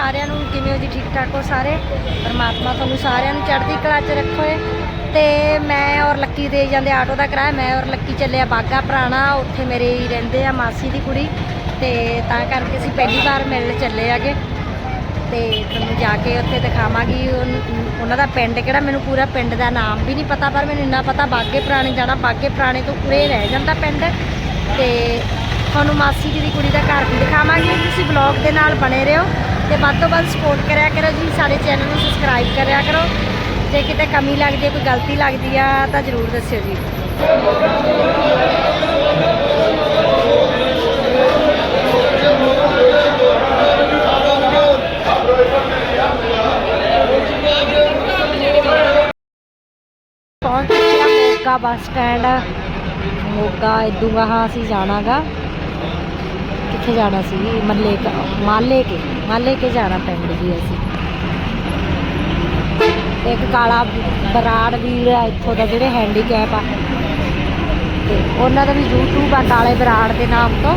ਸਾਰਿਆਂ ਨੂੰ ਕਿਵੇਂ ਹੋ ਜੀ, ਠੀਕ ਠਾਕ ਹੋ ਸਾਰੇ? ਪਰਮਾਤਮਾ ਤੁਹਾਨੂੰ ਸਾਰਿਆਂ ਨੂੰ ਚੜ੍ਹਦੀ ਕਲਾ 'ਚ ਰੱਖੋ ਤੇ ਮੈਂ ਔਰ ਲੱਕੀ ਦੇ ਜਾਂਦੇ ਆਟੋ ਦਾ ਕਿਰਾਇਆ, ਮੈਂ ਔਰ ਲੱਕੀ ਚੱਲਿਆ ਬਾਗਾ ਪੁਰਾਣਾ, ਉੱਥੇ ਮੇਰੇ ਰਹਿੰਦੇ ਆ ਮਾਸੀ ਦੀ ਕੁੜੀ। ਤੇ ਤਾਂ ਕਰਕੇ ਅਸੀਂ ਪਹਿਲੀ ਵਾਰ ਮਿਲਣ ਚੱਲੇ ਆਗੇ। ਤੇ ਤੁਹਾਨੂੰ ਜਾ ਕੇ ਉੱਥੇ ਦਿਖਾਵਾਂਗੀ। ਉਹਨਾਂ ਦਾ ਪਿੰਡ ਕਿਹੜਾ, ਮੈਨੂੰ ਪੂਰਾ ਪਿੰਡ ਦਾ ਨਾਮ ਵੀ ਨਹੀਂ ਪਤਾ, ਪਰ ਮੈਨੂੰ ਇੰਨਾ ਪਤਾ ਬਾਗੇ ਪੁਰਾਣੇ ਜਾਣਾ ਬਾਗੇ ਪੁਰਾਣੇ ਤੋਂ ਉਰੇ ਰਹਿ ਜਾਂਦਾ ਪਿੰਡ। ਤੇ ਤੁਹਾਨੂੰ ਮਾਸੀ ਜੀ ਦੀ ਕੁੜੀ ਦਾ ਘਰ ਵੀ ਦਿਖਾਵਾਂਗੀ। ਤੁਸੀਂ ਬਲੌਗ ਦੇ ਨਾਲ ਬਣੇ ਰਹੋ। ਤੇ ਵੱਧ ਤੋਂ ਵੱਧ ਸਪੋਰਟ ਕਰਿਆ ਕਰੋ ਜੀ, ਸਾਡੇ ਚੈਨਲ ਨੂੰ ਸਬਸਕ੍ਰਾਈਬ ਕਰਿਆ ਕਰੋ। ਜੇ ਕਿਤੇ ਕਮੀ ਲੱਗਦੀ ਹੈ, ਕੋਈ ਗਲਤੀ ਲੱਗਦੀ ਆ, ਤਾਂ ਜ਼ਰੂਰ ਦੱਸਿਓ ਜੀ। ਪਹੁੰਚ ਗਿਆ ਮੋਗਾ ਬੱਸ ਸਟੈਂਡ। ਮੋਗਾ ਇਦੋਂ ਗਾਹਾਂ ਅਸੀਂ ਜਾਣਾਗਾ। ਕਿੱਥੇ ਜਾਣਾ ਸੀ? ਮੱਲੇ ਮਾਲੇ ਕੇ ਮਾਲੇ ਕੇ ਜਾਣਾ ਪਿੰਡ ਜੀ ਅਸੀਂ। ਇੱਕ ਕਾਲਾ ਬਰਾੜ ਵੀਰ ਆ, ਇੱਥੋਂ ਦਾ ਜਿਹੜੇ ਹੈਂਡੀਕੈਪ ਆ। ਤੇ ਉਹਨਾਂ ਦਾ ਵੀ YouTube ਆ, ਕਾਲੇ ਬਰਾੜ ਦੇ ਨਾਮ ਤੋਂ।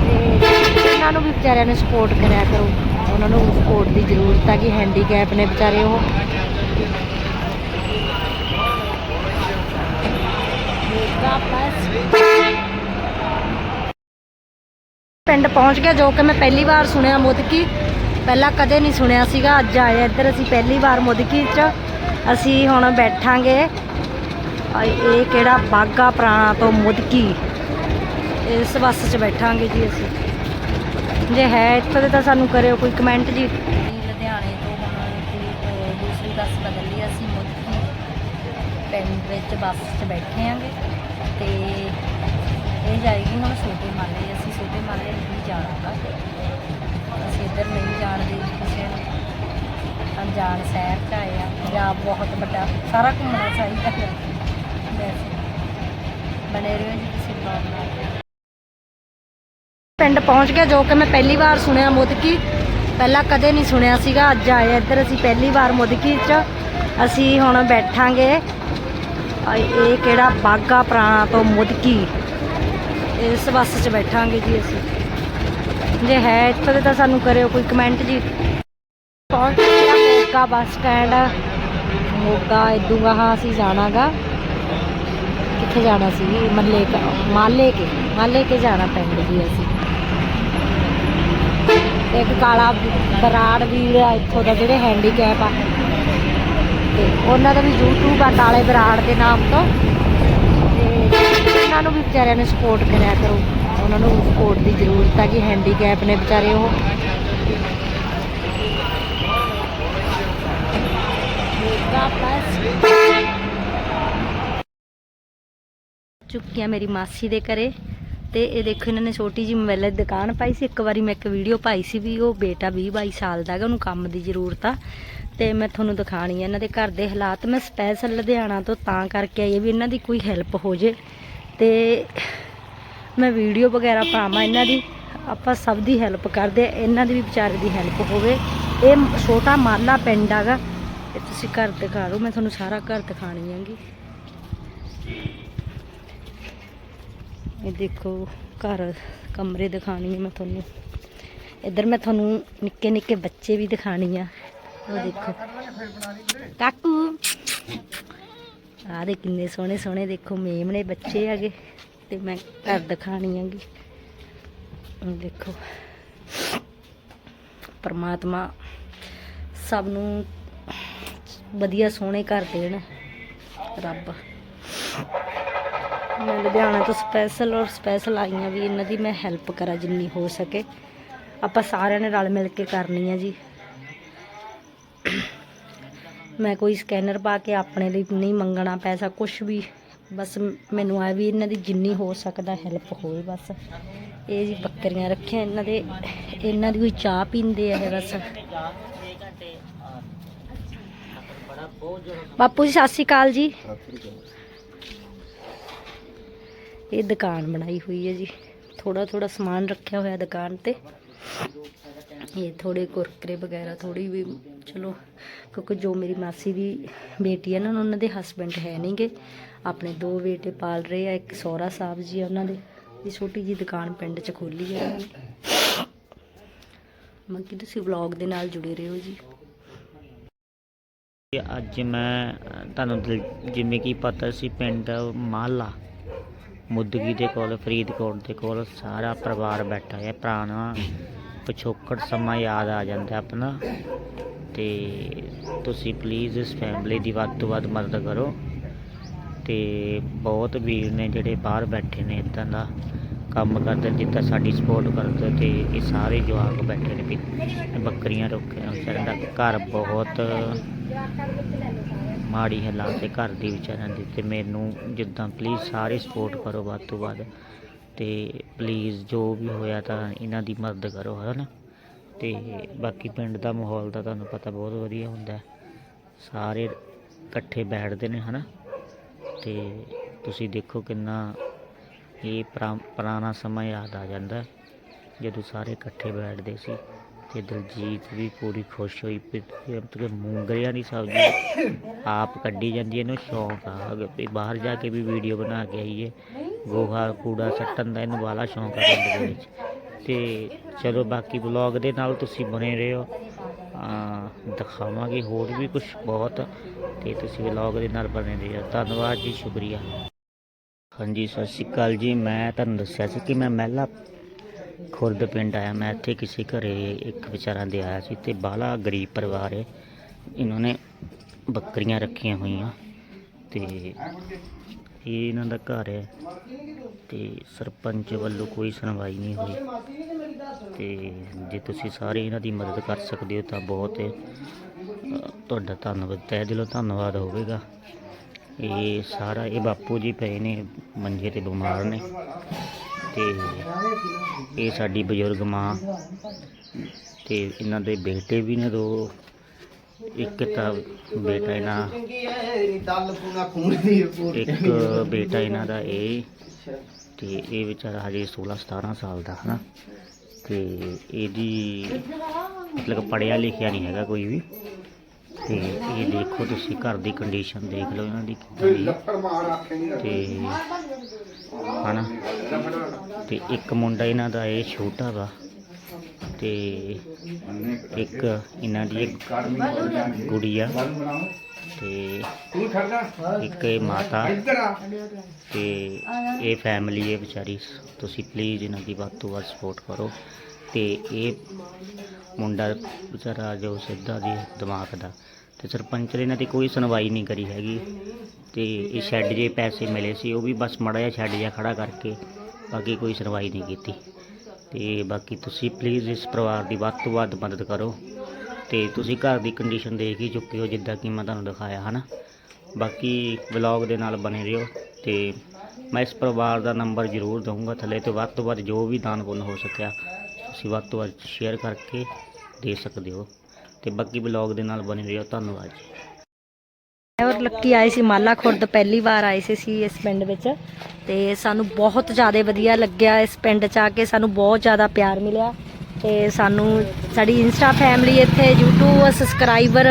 ਤੇ ਉਹਨਾਂ ਨੂੰ ਵੀ ਵਿਚਾਰਿਆਂ ਨੇ ਸਪੋਰਟ ਕਰਿਆ ਕਰੋ। ਉਹਨਾਂ ਨੂੰ ਸਪੋਰਟ ਦੀ ਜ਼ਰੂਰਤ ਆ ਕਿ ਹੈਂਡੀਕੈਪ ਨੇ ਵਿਚਾਰੇ ਉਹ। ਪਿੰਡ ਪਹੁੰਚ ਗਿਆ, ਜੋ ਕਿ ਮੈਂ ਪਹਿਲੀ ਵਾਰ ਸੁਣਿਆ ਮੋਦਕੀ। ਪਹਿਲਾਂ ਕਦੇ ਨਹੀਂ ਸੁਣਿਆ ਸੀਗਾ, ਅੱਜ ਆਏ ਇੱਧਰ, ਅਸੀਂ ਪਹਿਲੀ ਵਾਰ ਮੁਦਕੀ 'ਚ। ਅਸੀਂ ਹੁਣ ਬੈਠਾਂਗੇ। ਇਹ ਕਿਹੜਾ ਬਾਗਾ ਪੁਰਾਣਾ ਤੋਂ ਮੁਦਕੀ। ਇਸ ਬੱਸ 'ਚ ਬੈਠਾਂਗੇ ਜੀ ਅਸੀਂ। ਜੇ ਹੈ ਇੱਥੋਂ ਦੇ ਤਾਂ ਸਾਨੂੰ ਕਰਿਓ ਕੋਈ ਕਮੈਂਟ ਜੀ। ਲੁਧਿਆਣੇ ਤੋਂ ਹੁਣ ਦੂਸਰੀ ਬੱਸ ਬਦਲ ਲਈ ਅਸੀਂ ਮੁਦਕੀ। ਪਿੰਡ ਵਿੱਚ ਬੱਸ 'ਚ ਬੈਠੇ ਆਂਗੇ। ਤੇ ਇਹ ਜਾਏਗੀ, ਹੁਣ ਛੋਟੇ ਮਾਲੇ ਅਸੀਂ ਛੋਟੇ ਮਾਲੇ ਨਹੀਂ ਜਾਣਾਗਾ। ਅਸੀਂ ਇੱਧਰ ਨਹੀਂ ਜਾਣਦੇ ਕਿਸੇ ਨੂੰ। ਅਣਜਾਣ ਸ਼ਹਿਰ 'ਚ ਆਏ ਆ, ਪੰਜਾਬ ਬਹੁਤ ਵੱਡਾ, ਸਾਰਾ ਘੁੰਮਣਾ ਚਾਹੀਦਾ ਹੈ। ਬਣੇ ਰਹੋ ਜੀ ਕਿਸੇ ਬਲੌਗ ਨਾਲ। ਪਿੰਡ ਪਹੁੰਚ ਗਿਆ, ਜੋ ਕਿ ਮੈਂ ਪਹਿਲੀ ਵਾਰ ਸੁਣਿਆ ਮੁਦਕੀ। ਪਹਿਲਾਂ ਕਦੇ ਨਹੀਂ ਸੁਣਿਆ ਸੀਗਾ, ਅੱਜ ਆਏ ਇੱਧਰ, ਅਸੀਂ ਪਹਿਲੀ ਵਾਰ ਮੁਦਕੀ 'ਚ ਅਸੀਂ ਹੁਣ ਬੈਠਾਂਗੇ। ਇਹ ਕਿਹੜਾ ਬਾਗਾ ਪੁਰਾਣਾ ਤੋਂ ਮੁਦਕੀ। ਇਸ ਬੱਸ 'ਚ ਬੈਠਾਂਗੇ ਜੀ ਅਸੀਂ। ਜੇ ਹੈ ਇੱਥੋਂ ਦੇ ਤਾਂ ਸਾਨੂੰ ਕਰਿਓ ਕੋਈ ਕਮੈਂਟ ਜੀ। ਪਹੁੰਚ ਗਿਆ ਮੋਗਾ ਬੱਸ ਸਟੈਂਡ ਮੋਗਾ ਇਦੋਂ ਗਾਹਾਂ ਅਸੀਂ ਜਾਣਾਗਾ। ਕਿੱਥੇ ਜਾਣਾ ਸੀ? ਮੱਲੇ ਮਾਲੇ ਕੇ ਮਾਲੇ ਕੇ ਜਾਣਾ ਪੈਂਦਾ ਜੀ ਅਸੀਂ। ਇੱਕ ਕਾਲਾ ਬਰਾੜ ਵੀਰ ਆ ਇੱਥੋਂ ਦਾ ਜਿਹੜੇ ਹੈਂਡੀਕੈਪ ਆ। ਤੇ ਉਹਨਾਂ ਦਾ ਵੀ YouTube ਆ, ਕਾਲੇ ਬਰਾੜ ਦੇ ਨਾਮ ਤੋਂ। ਇਹਨਾਂ ਨੂੰ ਵੀ ਵਿਚਾਰਿਆਂ ਨੇ ਸਪੋਰਟ ਕਰਿਆ ਕਰੋ। ਉਹਨਾਂ ਨੂੰ ਸਪੋਰਟ ਦੀ ਜ਼ਰੂਰਤ ਆ ਕਿ ਹੈਂਡੀਕੈਪ ਨੇ ਵਿਚਾਰੇ ਉਹ। ਚੁੱਕੀ ਆ ਮੇਰੀ ਮਾਸੀ ਦੇ ਘਰੇ ਤੇ ਇਹ ਦੇਖੋ ਇਹਨਾਂ ਨੇ ਛੋਟੀ ਜੀ ਮੋਬਾਈਲ ਦੀ ਦੁਕਾਨ ਪਾਈ ਸੀ। ਇੱਕ ਵਾਰੀ ਮੈਂ ਇੱਕ ਵੀਡੀਓ ਪਾਈ ਸੀ ਵੀ ਉਹ ਬੇਟਾ 20 22 ਸਾਲ ਦਾ ਹੈਗਾ, ਉਹਨੂੰ ਕੰਮ ਦੀ ਜ਼ਰੂਰਤ ਆ। ਤੇ ਮੈਂ ਤੁਹਾਨੂੰ ਦਿਖਾਣੀ ਆ ਇਹਨਾਂ ਦੇ ਘਰ ਦੇ ਹਾਲਾਤ। ਮੈਂ ਸਪੈਸ਼ਲ ਲੁਧਿਆਣਾ ਤੋਂ ਤਾਂ ਕਰਕੇ ਆਈ ਵੀ ਇਹਨਾਂ ਦੀ ਕੋਈ ਹੈਲਪ ਹੋ ਜੇ। ਤੇ ਮੈਂ ਵੀਡੀਓ ਵਗੈਰਾ ਪਾਵਾਂ ਇਹਨਾਂ ਦੀ। ਆਪਾਂ ਸਭ ਦੀ ਹੈਲਪ ਕਰਦੇ ਆ ਇਹਨਾਂ ਦੀ ਵੀ ਵਿਚਾਰੇ ਦੀ ਹੈਲਪ ਹੋਵੇ। ਇਹ ਛੋਟਾ ਮਾਲਾ ਪਿੰਡ ਹੈਗਾ ਇਹ ਤੁਸੀਂ ਘਰ ਦਿਖਾ ਦਿਓ ਮੈਂ ਤੁਹਾਨੂੰ ਸਾਰਾ ਘਰ ਦਿਖਾਣੀ ਆਂਗੀ ਇਹ ਦੇਖੋ ਘਰ ਕਮਰੇ ਦਿਖਾਣੀ ਹੈ ਮੈਂ ਤੁਹਾਨੂੰ। ਇੱਧਰ ਮੈਂ ਤੁਹਾਨੂੰ ਨਿੱਕੇ ਨਿੱਕੇ ਬੱਚੇ ਵੀ ਦਿਖਾਣੀ ਆ। ਉਹ ਦੇਖੋ। ਕਾਕੂ। ਆਹ ਦੇ ਕਿੰਨੇ ਸੋਹਣੇ ਸੋਹਣੇ ਦੇਖੋ ਮੇਮਣੇ ਬੱਚੇ ਹੈਗੇ ਤੇ ਮੈਂ ਘਰ ਦਿਖਾਣੀ ਹੈਗੀ। ਦੇਖੋ। ਪਰਮਾਤਮਾ ਸਭ ਨੂੰ ਵਧੀਆ ਸੋਹਣੇ ਘਰ ਦੇਣ। ਰੱਬ। ਮੈਂ ਲੁਧਿਆਣਾ ਤੋਂ ਸਪੈਸ਼ਲ ਔਰ ਸਪੈਸ਼ਲ ਆਈ ਹਾਂ ਵੀ ਇਹਨਾਂ ਦੀ ਮੈਂ ਹੈਲਪ ਕਰਾਂ ਜਿੰਨੀ ਹੋ ਸਕੇ। ਆਪਾਂ ਸਾਰਿਆਂ ਨੇ ਰਲ ਮਿਲ ਕੇ ਕਰਨੀ ਆ ਜੀ। ਮੈਂ ਕੋਈ ਸਕੈਨਰ ਪਾ ਕੇ ਆਪਣੇ ਲਈ ਨਹੀਂ ਮੰਗਣਾ ਪੈਸਾ ਕੁਝ ਵੀ। ਬਸ ਮੈਨੂੰ ਆ ਵੀ ਇਹਨਾਂ ਦੀ ਜਿੰਨੀ ਹੋ ਸਕਦਾ ਹੈਲਪ ਹੋਵੇ ਬਸ। ਇਹ ਜੀ ਬੱਕਰੀਆਂ ਰੱਖੀਆਂ ਇਹਨਾਂ ਦੇ। ਇਹਨਾਂ ਦੀ ਕੋਈ ਚਾਹ ਪੀਂਦੇ ਆ ਬਸ। ਬਾਪੂ ਜੀ, ਸਤਿ ਸ਼੍ਰੀ ਅਕਾਲ ਜੀ। ਇਹ ਦੁਕਾਨ ਬਣਾਈ ਹੋਈ ਹੈ ਜੀ। ਥੋੜਾ ਥੋੜਾ ਸਮਾਨ ਰੱਖਿਆ ਹੋਇਆ ਦੁਕਾਨ ਤੇ। ਇਹ ਥੋੜੇ ਕੁਰਕਰੇ ਵਗੈਰਾ ਥੋੜੀ ਵੀ, ਚਲੋ, ਕਿਉਂਕਿ ਜੋ ਮੇਰੀ ਮਾਸੀ ਦੀ ਬੇਟੀ ਹੈ ਨਾ, ਉਹਨਾਂ ਦੇ ਹਸਬੰਡ ਹੈ ਨਹੀਂਗੇ ਆਪਣੇ ਦੋ ਬੇਟੇ ਪਾਲ ਰਹੇ ਆ, ਇੱਕ ਸੋਹਰਾ ਸਾਹਿਬ ਜੀ ਆ ਉਹਨਾਂ ਦੇ, ਇਹ ਛੋਟੀ ਜੀ ਦੁਕਾਨ ਪਿੰਡ 'ਚ ਖੋਲੀ ਹੈ ਉਹਨਾਂ ਬਾਕੀ ਤੁਸੀਂ ਵਲੌਗ ਦੇ ਨਾਲ ਜੁੜੇ ਰਹੋ ਜੀ। ਅੱਜ ਮੈਂ ਤੁਹਾਨੂੰ ਜਿਵੇਂ ਕਿ ਪਤਾ ਸੀ, ਪਿੰਡ ਮਾਲਾ। ਮੁੱਦਗੀ ਦੇ ਕੋਲ, ਫਰੀਦਕੋਟ ਦੇ ਕੋਲ ਸਾਰਾ ਪਰਿਵਾਰ ਬੈਠਾ ਹੈ, ਪੁਰਾਣਾ ਪਿਛੋਕੜ ਸਮਾਂ ਯਾਦ ਆ ਜਾਂਦਾ ਆਪਣਾ। ਤੇ ਤੁਸੀਂ ਪਲੀਜ਼ ਇਸ ਫੈਮਿਲੀ ਦੀ ਵੱਧ ਤੋਂ ਵੱਧ ਮਦਦ ਕਰੋ। ਤੇ ਬਹੁਤ ਵੀਰ ਨੇ ਜਿਹੜੇ ਬਾਹਰ ਬੈਠੇ ਨੇ ਇਦਾਂ ਦਾ ਕੰਮ ਕਰਦੇ ਜਿੱਦਾਂ ਸਾਡੀ ਸਪੋਰਟ ਕਰਦੇ ਤੇ ਇਹ ਸਾਰੇ ਜਵਾਕ ਬੈਠੇ ਨੇ ਬੱਕਰੀਆਂ ਰੱਖਿਆ ਵਿਚਾਰਿਆਂ ਦਾ ਘਰ ਬਹੁਤ ਮਾੜੀ ਹਾਲਾਤ ਹੈ ਘਰ ਦੀ ਵਿਚਾਰਿਆਂ ਦੀ ਤੇ ਮੈਨੂੰ ਜਿੱਦਾਂ ਪਲੀਜ਼ ਸਾਰੇ ਸਪੋਰਟ ਕਰੋ ਵੱਧ ਤੋਂ ਵੱਧ ਤੇ ਪਲੀਜ਼ ਜੋ ਵੀ ਹੋਇਆ ਤਾਂ ਇਹਨਾਂ ਦੀ ਮਦਦ ਕਰੋ, ਹਨਾ? ਤੇ ਬਾਕੀ ਪਿੰਡ ਦਾ ਮਾਹੌਲ ਤਾਂ ਤੁਹਾਨੂੰ ਪਤਾ ਬਹੁਤ ਵਧੀਆ ਹੁੰਦਾ ਸਾਰੇ ਇਕੱਠੇ ਬੈਠਦੇ ਨੇ, ਹਨਾ? ਤੇ ਤੁਸੀਂ ਦੇਖੋ ਕਿੰਨਾ ਇਹ ਪੁਰਾ- ਪੁਰਾਣਾ ਸਮਾਂ ਯਾਦ ਆ ਜਾਂਦਾ ਜਦੋਂ ਸਾਰੇ ਇਕੱਠੇ ਬੈਠਦੇ ਸੀ। ਤੇ ਦਲਜੀਤ ਵੀ ਪੂਰੀ ਖੁਸ਼ ਹੋਈ ਵੀ ਇਹ ਮਤਲਬ ਮੂੰਗਰਿਆਂ ਦੀ ਸਬਜ਼ੀ ਆਪ ਕੱਢੀ ਜਾਂਦੀ ਇਹਨੂੰ ਸ਼ੌਂਕ ਆ। ਵੀ ਬਾਹਰ ਜਾ ਕੇ ਵੀ ਵੀਡੀਓ ਬਣਾ ਕੇ ਆਈਏ। ਗੋਹਾ, ਕੂੜਾ ਸੱਟਣ ਦਾ ਇਹਨੂੰ ਵਾਲਾ ਸ਼ੌਂਕ ਆ ਪਿੰਡ ਦੇ ਵਿੱਚ। ਤੇ ਚਲੋ ਬਾਕੀ ਵਲੌਗ ਦੇ ਨਾਲ ਤੁਸੀਂ ਬਣੇ ਰਹੋ। ਆ ਦਿਖਾਵਾਂਗੇ ਹੋਰ ਵੀ ਕੁਝ ਬਹੁਤ। ਤੇ ਤੁਸੀਂ ਵਲੌਗ ਦੇ ਨਾਲ ਬਣੇ ਰਹੋ। ਧੰਨਵਾਦ ਜੀ, ਸ਼ੁਕਰੀਆ। ਹਾਂਜੀ, ਸਤਿ ਸ਼੍ਰੀ ਅਕਾਲ ਜੀ। ਮੈਂ ਤੁਹਾਨੂੰ ਦੱਸਿਆ ਸੀ ਕਿ ਮੈਂ ਮਹਿਲਾ ਖੁਰਦ ਪਿੰਡ ਆਇਆ। ਮੈਂ ਇੱਥੇ ਕਿਸੇ ਘਰੇ ਇੱਕ ਵਿਚਾਰਾ ਦੇ ਆਇਆ ਸੀ ਤੇ ਬਾਲਾ ਗਰੀਬ ਪਰਿਵਾਰ ਹੈ ਇਹਨਾਂ ਨੇ ਬੱਕਰੀਆਂ ਰੱਖੀਆਂ ਹੋਈਆਂ ਤੇ ਇਹ ਇਹਨਾਂ ਦਾ ਘਰ ਹੈ ਤੇ ਸਰਪੰਚ ਵੱਲੋਂ ਕੋਈ ਸੁਣਵਾਈ ਨਹੀਂ ਹੋਈ। ਤੇ ਜੇ ਤੁਸੀਂ ਸਾਰੇ ਇਹਨਾਂ ਦੀ ਮਦਦ ਕਰ ਸਕਦੇ ਹੋ ਤਾਂ ਬਹੁਤ ਤੁਹਾਡਾ ਧੰਨਵਾਦ, ਤਹਿ ਦਿਲੋਂ ਧੰਨਵਾਦ ਹੋਵੇਗਾ। ਇਹ ਸਾਰਾ, ਇਹ ਬਾਪੂ ਜੀ ਪਏ ਨੇ, ਮੰਜੇ ਤੇ ਬਿਮਾਰ ਨੇ। ਤੇ ਇਹ ਸਾਡੀ ਬਜ਼ੁਰਗ ਮਾਂ ਤੇ ਇਹਨਾਂ ਦੇ ਬੇਟੇ ਵੀ ਨੇ ਦੋ, ਇੱਕ ਤਾਂ ਬੇਟਾ ਇਹਨਾਂ ਇੱਕ ਬੇਟਾ ਇਹਨਾਂ ਦਾ ਇਹ ਤੇ ਇਹ ਵਿਚਾਰਾ ਹਜੇ 16 17 ਸਾਲ ਦਾ, ਹਨਾ? ਤੇ ਇਹਦੀ ਮਤਲਬ ਪੜਿਆ ਲਿਖਿਆ ਨਹੀਂ ਹੈਗਾ ਕੋਈ ਵੀ। ਤੇ ਇਹ ਦੇਖੋ ਤੁਸੀਂ ਘਰ ਦੀ ਕੰਡੀਸ਼ਨ ਦੇਖ ਲਓ ਇਹਨਾਂ ਦੀ ਕਿੱਦਾਂ ਦੀ ਹੈ। ਫਰਮਾਨ ਆਖੇਂਗੇ ਤੇ ਹਨਾ ਤੇ ਇੱਕ ਮੁੰਡਾ ਇਹਨਾਂ ਦਾ ਇਹ ਛੋਟਾ ਵਾ ਤੇ ਇੱਕ ਇਹਨਾਂ ਦੀ ਇੱਕ ਗੁੜੀਆ ਤੇ ਇੱਕ ਇਹ ਮਾਤਾ ਤੇ ਇਹ ਫੈਮਿਲੀ ਹੈ ਵਿਚਾਰੀ ਤੁਸੀਂ ਪਲੀਜ਼ ਇਹਨਾਂ ਦੀ ਵੱਧ ਤੋਂ ਵੱਧ ਸਪੋਰਟ ਕਰੋ ਤੇ ਇਹ ਮੁੰਡਾ ਵਿਚਾਰਾ ਜੋ ਸਿੱਧਾ ਦੀ ਦਿਮਾਗ ਦਾ ਤੇ ਸਰਪੰਚ ਨੇ ਇਹਨਾਂ ਦੀ ਕੋਈ ਸੁਣਵਾਈ ਨਹੀਂ ਕਰੀ ਹੈਗੀ। ਤੇ ਇਹ ਸ਼ੈੱਡ ਜੇ ਪੈਸੇ ਮਿਲੇ ਸੀ, ਉਹ ਵੀ ਬਸ ਮੜਾ ਜਿਹਾ ਸ਼ੈੱਡ ਜਿਹਾ ਖੜਾ ਕਰਕੇ ਬਾਕੀ ਕੋਈ ਸੁਣਵਾਈ ਨਹੀਂ ਕੀਤੀ। ਤੇ ਬਾਕੀ ਤੁਸੀਂ ਪਲੀਜ਼ ਇਸ ਪਰਿਵਾਰ ਦੀ ਵੱਧ ਤੋਂ ਵੱਧ ਮਦਦ ਕਰੋ ਤੇ ਤੁਸੀਂ ਘਰ ਦੀ ਕੰਡੀਸ਼ਨ ਦੇਖ ਹੀ ਚੁੱਕੇ ਹੋ ਜਿੱਦਾਂ ਕਿ ਮੈਂ ਤੁਹਾਨੂੰ ਦਿਖਾਇਆ, ਹਨਾ? ਬਾਕੀ ਵਲੌਗ ਦੇ ਨਾਲ ਬਣੇ ਰਹੋ ਤੇ ਮੈਂ ਇਸ ਪਰਿਵਾਰ ਦਾ ਨੰਬਰ ਜ਼ਰੂਰ ਦਊਂਗਾ। ਥੱਲੇ ਤੇ ਵੱਧ ਤੋਂ ਵੱਧ ਜੋ ਵੀ ਦਾਨ ਪੁੰਨ ਹੋ ਸਕਿਆ, ਤੁਸੀਂ ਵੱਧ ਤੋਂ ਵੱਧ ਸ਼ੇਅਰ ਕਰਕੇ ਦੇ ਸਕਦੇ ਹੋ। ਤੇ ਬਾਕੀ ਵਲੌਗ ਦੇ ਨਾਲ ਬਣੇ ਰਹੋ। ਧੰਨਵਾਦ ਜੀ। ਔਰ ਲੱਕੀ ਆਏ ਸੀ ਮਾਲਾ ਖੁਰਦ, ਪਹਿਲੀ ਵਾਰ ਆਏ ਸੀ ਸੀ ਇਸ ਪਿੰਡ ਵਿੱਚ। ਤੇ ਸਾਨੂੰ ਬਹੁਤ ਜ਼ਿਆਦਾ ਵਧੀਆ ਲੱਗਿਆ ਇਸ ਪਿੰਡ ਚ ਆ ਕੇ। ਸਾਨੂੰ ਬਹੁਤ ਜ਼ਿਆਦਾ ਪਿਆਰ ਮਿਲਿਆ। ਤੇ ਸਾਨੂੰ ਸਾਡੀ ਇੰਸਟਾ ਫੈਮਿਲੀ ਇੱਥੇ, YouTube ਸਬਸਕ੍ਰਾਈਬਰ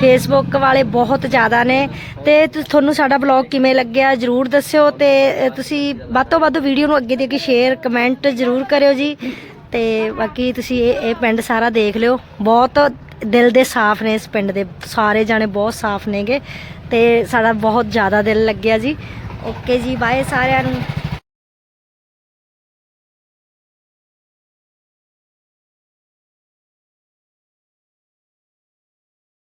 ਫੇਸਬੁੱਕ ਵਾਲੇ ਬਹੁਤ ਜ਼ਿਆਦਾ ਨੇ। ਤੇ ਤੁਹਾਨੂੰ ਸਾਡਾ ਬਲੌਗ ਕਿਵੇਂ ਲੱਗਿਆ ਜਰੂਰ ਦੱਸਿਓ। ਤੇ ਤੁਸੀਂ ਵੱਧ ਤੋਂ ਵੱਧ ਵੀਡੀਓ ਨੂੰ ਅੱਗੇ ਦੇ ਅੱਗੇ ਸ਼ੇਅਰ ਕਮੈਂਟ ਜਰੂਰ ਕਰਿਓ ਜੀ। ਤੇ ਬਾਕੀ ਤੁਸੀਂ ਇਹ ਇਹ ਪਿੰਡ ਸਾਰਾ ਦੇਖ ਲਿਓ। ਬਹੁਤ ਦਿਲ ਦੇ ਸਾਫ਼ ਨੇ ਇਸ ਪਿੰਡ ਦੇ, ਸਾਰੇ ਜਾਣੇ ਬਹੁਤ ਸਾਫ਼ ਨੇਗੇ ਤੇ ਸਾਡਾ ਬਹੁਤ ਜ਼ਿਆਦਾ ਦਿਲ ਲੱਗਿਆ ਜੀ। ਓਕੇ ਜੀ ਬਾਏ ਸਾਰਿਆਂ ਨੂੰ।